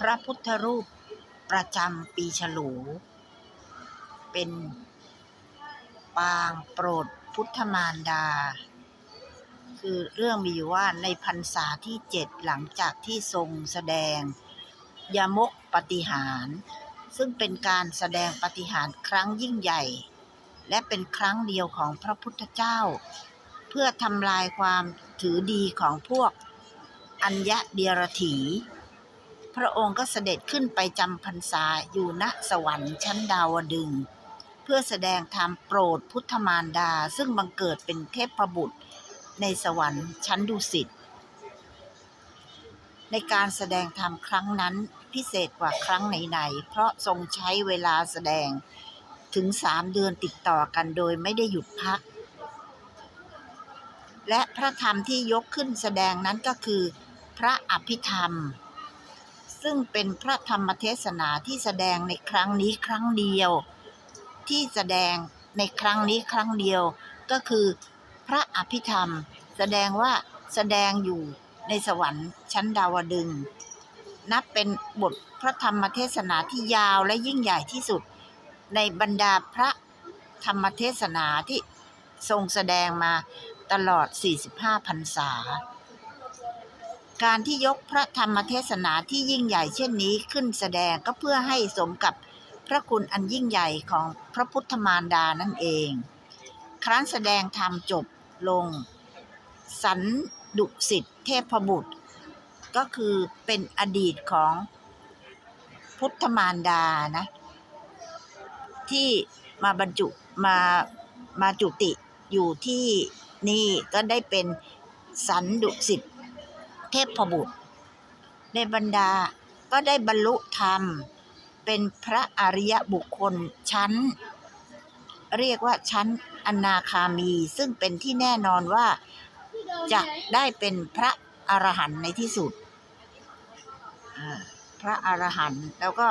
พระพุทธรูปประจำปีฉลู เป็นปางโปรดพุทธมารดา คือเรื่องมีอยู่ว่าในพรรษาที่เจ็ดหลังจากที่ทรงแสดง ยมกปฏิหาร ซึ่งเป็นการแสดงปฏิหารครั้งยิ่งใหญ่ และเป็นครั้งเดียวของพระพุทธเจ้า เพื่อทำลายความถือดีของพวกอัญญะเดียรถี พระองค์ก็เสด็จขึ้นไปจำพรรษาอยู่ณสวรรค์ชั้นดาวดึง เพื่อแสดงธรรมโปรดพุทธมารดาซึ่งบังเกิดเป็นเทพบุตร ในสวรรค์ชั้นดุสิตในการแสดงธรรมครั้งนั้นพิเศษกว่าครั้งไหนๆ เพราะทรงใช้เวลาแสดงถึงสามเดือนติดต่อกันโดยไม่ได้หยุดพัก และพระธรรมที่ยกขึ้นแสดงนั้นก็คือ พระอภิธรรม ซึ่งเป็นพระธรรมเทศนาที่แสดงในครั้งนี้ครั้งเดียว ที่แสดงในครั้งนี้ครั้งเดียวก็คือ พระอภิธรรม แสดงว่าแสดงอยู่ในสวรรค์ชั้นดาวดึง นับเป็นบทพระธรรมเทศนาที่ยาวและยิ่งใหญ่ที่สุด ในบรรดาพระธรรมเทศนาที่ทรงแสดงมาตลอด 45พรรษา การที่ยกพระธรรมเทศนาที่ยิ่งใหญ่เช่นนี้ขึ้นแสดงก็เพื่อให้สมกับพระคุณอันยิ่งใหญ่ของพระพุทธมารดานั่นเอง ครั้นแสดงธรรมจบลง สันดุสิทธิเทพบุตร ก็คือเป็นอดีตของพุทธมารดานะ ที่มาบรรจุมามาจุติอยู่ที่นี่ก็ได้เป็นสันดุสิทธิ เทพบุตร ในบรรดาก็ได้บรรลุธรรม เป็นพระอริยบุคคลชั้น เรียกว่าชั้นอนาคามี ซึ่งเป็นที่แน่นอนว่าจะได้เป็นพระอรหันต์ในที่สุด พระอรหันต์แล้วก็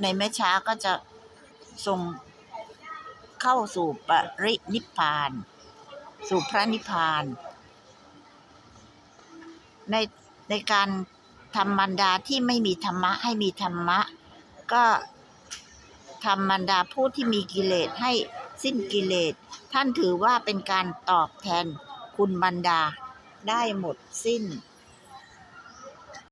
ในไม่ช้าก็จะทรงเข้าสู่ปรินิพพาน สู่พระนิพพาน ในในการทำบรรดาที่ไม่มีธรรมะให้มีธรรมะ ก็ทำบรรดาผู้ที่มีกิเลสให้สิ้นกิเลส ท่านถือว่าเป็นการตอบแทนคุณบรรดาได้หมดสิ้น